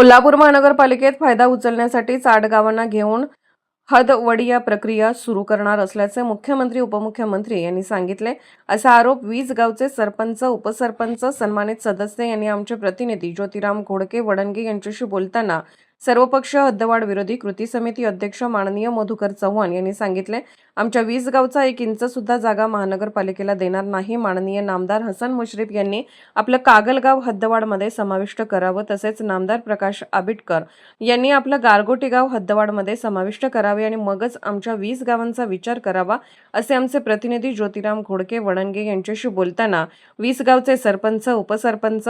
कोल्हापूर महानगरपालिकेत फायदा उचलण्यासाठी चाडगावांना घेऊन हदवडिया प्रक्रिया सुरू करणार असल्याचे मुख्यमंत्री उपमुख्यमंत्री यांनी सांगितले. असा आरोप वीज गावचे सरपंच उपसरपंच सन्मानित सदस्य यांनी आमचे प्रतिनिधी ज्योतिराम घोडके वडणगे यांच्याशी बोलताना सर्वपक्षीय हद्दवाढ विरोधी कृती समिती अध्यक्ष माननीय मधुकर चव्हाण यांनी सांगितले. आमच्या वीस गावचा एक इंच सुद्धा जागा महानगरपालिकेला देणार नाही. माननीय नामदार हसन मुश्रीफ यांनी आपलं कागलगाव हद्दवाडमध्ये समाविष्ट करावं तसेच नामदार प्रकाश आबिटकर यांनी आपलं गारगोटी गाव समाविष्ट करावे आणि मगच आमच्या वीस गावांचा विचार करावा असे आमचे प्रतिनिधी ज्योतिराम घोडके वडणगे यांच्याशी बोलताना वीस गावचे सरपंच उपसरपंच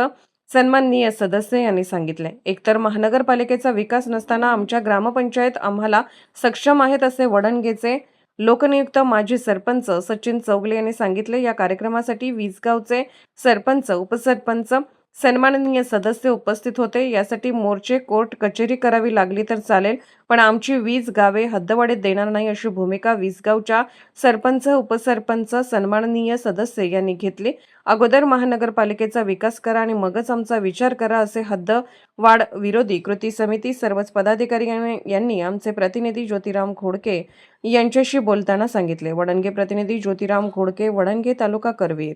सन्माननीय सदस्य यांनी सांगितले एकतर महानगरपालिकेचा विकास नसताना आमच्या ग्रामपंचायत आम्हाला सक्षम आहेत असे वडणगेचे लोकनियुक्त माजी सरपंच सचिन चौगले यांनी सांगितले. या कार्यक्रमासाठी वीजगावचे सरपंच उपसरपंच सन्माननीय सदस्य उपस्थित होते. यासाठी मोर्चे कोर्ट कचेरी करावी लागली तर चालेल पण आमची वीज गावे हद्दवाढीत देणार नाही अशी भूमिका वीसगावच्या सरपंच उपसरपंच सन्माननीय सदस्य यांनी घेतली. अगोदर महानगरपालिकेचा विकास करा आणि मगच आमचा विचार करा असे हद्द वाढ विरोधी कृती समिती सर्वच पदाधिकारी यांनी- यांनी आमचे प्रतिनिधी ज्योतिराम घोडके यांच्याशी बोलताना सांगितले. वडणगे प्रतिनिधी ज्योतिराम घोडके वडणगे तालुका करवीर.